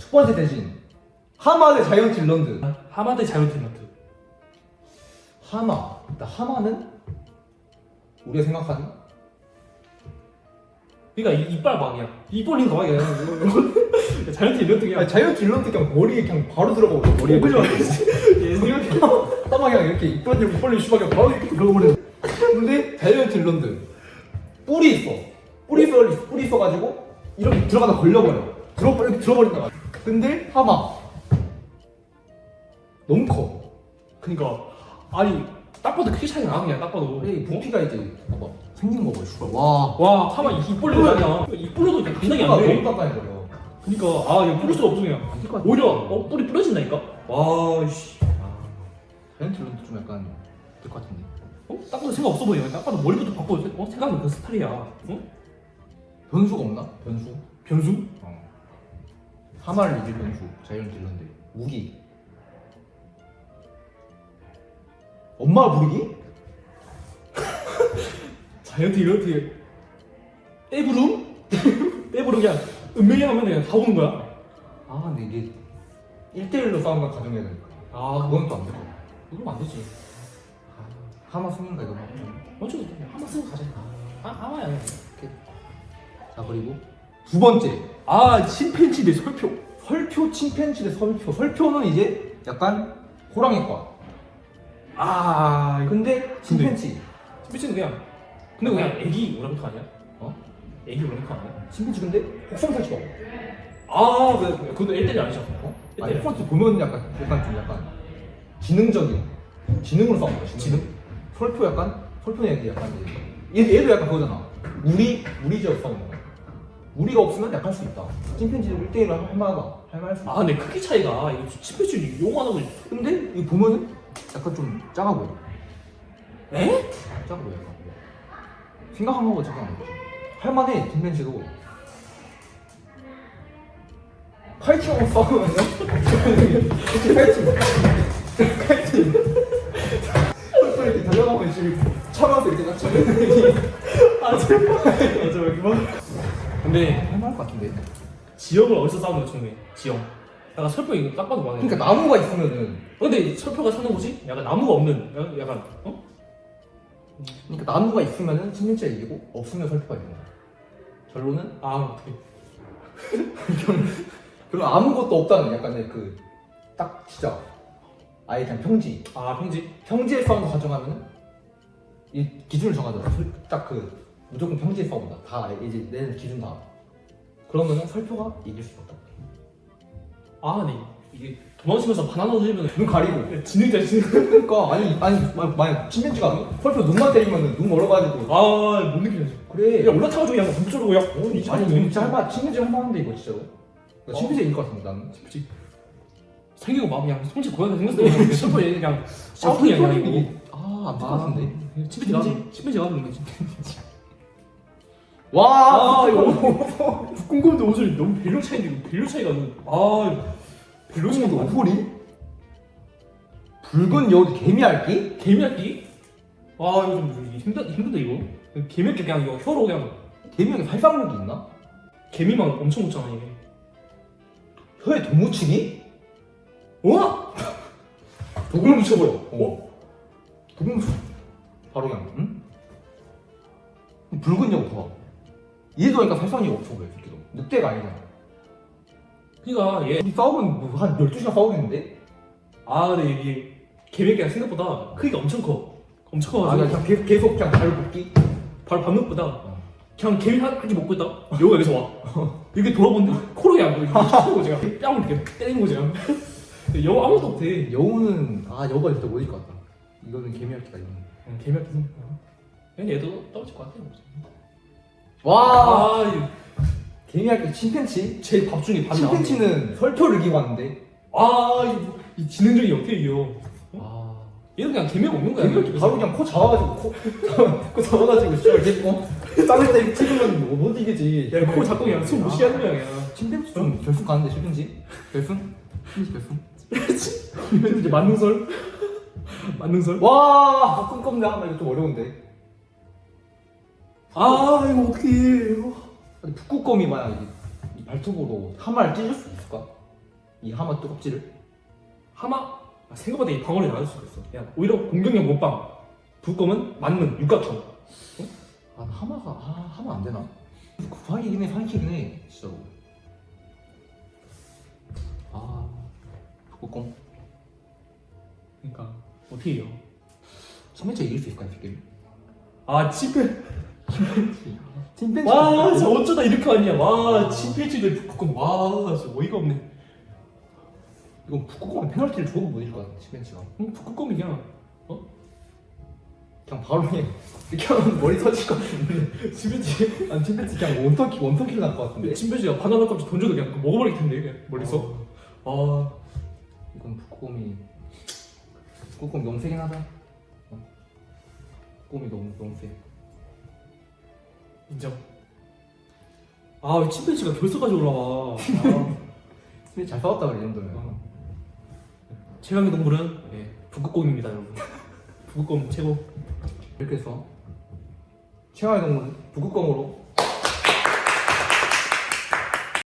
첫 번째 대진 하마 대 자이언트 일런드 하마 대 자이언트마트. 하마 일단 하마는 우리가 생각하는 그러니까 이, 이빨 막이야. 이 벌린 거 막이야. 자이언트 등이야. 아니, 자이언트 일런드 그냥 머리에 그냥 바로 들어가고 머리에? 이렇게 하마 그냥 이렇게 입 벌리고 입 벌리고 슈박이 바로 이렇게 들어가버리는 근데 자이언트 일런드 뿔이 있어 뿔이 있어 뿔이 있어가지고 이렇게 들어가다 걸려버려 들어 이렇게 들어버린다 근데 하마 너무 커 그러니까 아니 딱 봐도 크게 차이가 나 그냥 딱 봐도. 이 부피가 이제 봐봐 생긴 거 봐, 슈발 와. 와 하마 입 벌리고 아니야. 입 벌려도 그냥 감당이 안 너무 돼. 깜깜해 버려. 그러니까 아 이거 뿌릴 수가 없어 그냥. 오히려 어 뿌리 뿌려진다니까. 와 씨. 자이언트론도 좀 약간 될 것 같은데. 어? 딱 봐도 생각 없어 보여. 딱 봐도 머리부터 바꿔. 어? 생각은 그 스타일이야. 어? 변수가 없나? 변수? 변수? 어. 하마를 이길 변수. 자이언트론데 무기. 엄마 부르기? 자이언트 이런트 떼부름? 떼부름 그냥 은밀히 하면 그냥 다 오는 거야. 아 근데 이게 1대1로 싸우는 걸 가정해야 되니까. 아 그건 또 안될것 같아. 이러면 안 되지. 하마 승인가 이거. 어쩌고 한번 쓰고 가자. 아 하마야. 자 그리고 두 번째 아 침팬지 대 설표. 설표 침팬지 대 설표. 설표는 이제 약간 호랑이과. 아 근데 침팬지. 침팬지는 그냥 근데 그냥 애기 오랑우탄 아니야? 어? 애기 오랑우탄 아니야? 침팬지 근데 없어. 아 그, 그것도 1대1 아니죠? 어? 아니 콘트 보면 약간 약간 좀 약간 지능적인 지능으로 싸우는 거야 지능? 설표 약간 설표는 얘 약간 얘, 얘도 약간 그거잖아 우리 우리 지역 싸우는 거야 우리가 없으면 약할 수 있다. 찐팬지도 1대1로 할 만하다 할 만할 수 있다. 아 근데 크기 차이가 이거 침팬지 용하는 거 근데 이거 보면은 약간 좀 작아 보여. 에? 작아 보여 약간 생각한 거보다 작아 보여 할만해 찐팬지도. 파이팅하고 싸우면요? 파이팅. 파이팅. 또 이렇게 달려가면 지금 차면서 이렇게 딱 쳐내는 아 제발 근데 할만할 것 같은데. 지역을 어디서 싸우는 거 중요해 지역. 약간 설표 이거 딱 봐도 많아 그러니까 나무가 있으면은. 근데 설표가 사는 거지? 약간 나무가 없는 약간, 약간 어? 그러니까 나무가 있으면은 찐팬지가 이기고 없으면 설표가 이기는 거야. 결론은 아 어떻게 그리고 아무것도 없다는 약간의 그 딱 진짜 아예 그냥 평지. 아 평지? 평지의 싸움을 가정하면 이 기준을 정하잖아. 딱 그 무조건 평지의 싸움이다. 다 이제 내 기준 다. 그러면은 설표가 이길 수 있다. 아 네. 이게 도망치면서 바나나 던지면 눈 가리고. 지능자 지능 그러니까 아니 아니 만- 만약 침팬지가 설표 눈만 때리면은 눈 멀어가지고. 아못 느끼겠어 그래. 야 올라타가 지고 그냥 덤벼주고 야 어, 이 아니 이거 진짜 할만 침팬지 할만한데 이거 진짜로. 나 어. 침팬지 이길 것 같은데 나는. 생기고 막 그냥 손짓 고양이 생겼어 그냥 설표 얘 그냥 샤프이 아니야 이거 아안 될것 같은데. 침팬지 가서 그런 거지 와. 아 이거 북궁금도 옷을 너무 밸류 차이인데 이거 밸류 차이가 너무 아 밸류 차이가 벨로스도 오소리? 붉은 여우 개미 알기? 개미핥기? 아 이거 좀 힘들, 힘든데 이거 개미핥기 그냥 이거 혀로 그냥 개미알기 살상력이 있나? 개미만 엄청 먹잖아 이게 혀에 도 묻히기? 어? 독을 묻혀버려. 어? 독을 묻혀. 바로 그냥, 응? 붉은 여우 봐. 얘도 그러니까 살상이 없어 보여, 새끼도. 늑대가 아니잖아. 그니까 얘 우리 싸우면 뭐 한 12시간 싸우겠는데? 아 근데 이게 개미가 생각보다 크기가 엄청 커 엄청 아, 커가지고 그냥 계속, 계속 그냥 발 굽기? 바로 밥 먹보다 어. 그냥 개미 한끼 먹고 있다 여우가 여기서 와 이렇게 돌아보는데 코로 그냥 뭐 이렇게 거지 그냥 뺨을 이렇게 때리는 거지 그냥 근데 아무것도 없대 여우는, 아, 여우가 진짜 못 이길 것 같다. 이거는 개미할기다, 이거는. 응, 개미한테 생각 그냥 얘도 떨어질 것 같아 와! 아 이거 개미할기 침팬치? 제일 밥 중에 밥이 나왔네 침팬치는 설표를 이기고 왔는데. 아 이거 이 지능적인 이겨 아. 얘는 그냥 개미가 먹는 거야 개미할기 바로 그냥 코 잡아가지고, 코, 코 잡아가지고, 씨발, 이렇게, 어? 땀을 때 찍으면 못 이기지. 야, 코 잡고 그냥 숨못 쉬게 하는 거야 그냥 침팬지 좀 결승 가는데 실픈지? 결승? 침팬지 결승? 이제 만능설 만능설 와 꿈꿨네 아, 이거 좀 어려운데 아 이거 어떻게 해 아니 북극곰이 만약 이 발톱으로 하마를 찢을 수 있을까? 이 하마 뚜껍질을 하마 아, 생각보다 이 방어를 나눌 수가 있어. 야 오히려 공격력 못방. 두꺼면 맞는 육각형. 아 하마가 아 하마 안 되나? 구하기긴 해 사기긴 해 진짜로 아 북극곰 그러니까 어떻게 해요? 침팬지 이길 수 있을까 이 새끼 아 침팬. 침팬지 와 진짜 어쩌다 이렇게 왔냐. 와 침팬지들 북극곰. 와 진짜 어이가 없네. 이건 북극곰은 페널티를 줘도 못 이길 것 같아 침팬지가 응, 북극곰이 그냥 그냥 바로 해 이렇게 하면 머리 터질 것 같은데 침팬지 아니 침팬지 그냥 원터킬 원터킬 날것 같은데 침팬지가 바나나 값이 던져도 그냥 먹어버릴 텐데 그냥 멀리서. 아 이건 북극곰이 북극곰 세긴 하다 어? 북극곰이 너무 세 인정. 아왜 침팬지가 결석까지 올라와. 아. 침팬지 잘 싸웠다 그래 이 정도면 어. 최강의 동물은 예, 북극곰입니다 여러분. 북극곰 최고. 이렇게 해서 최강의 동물 북극곰으로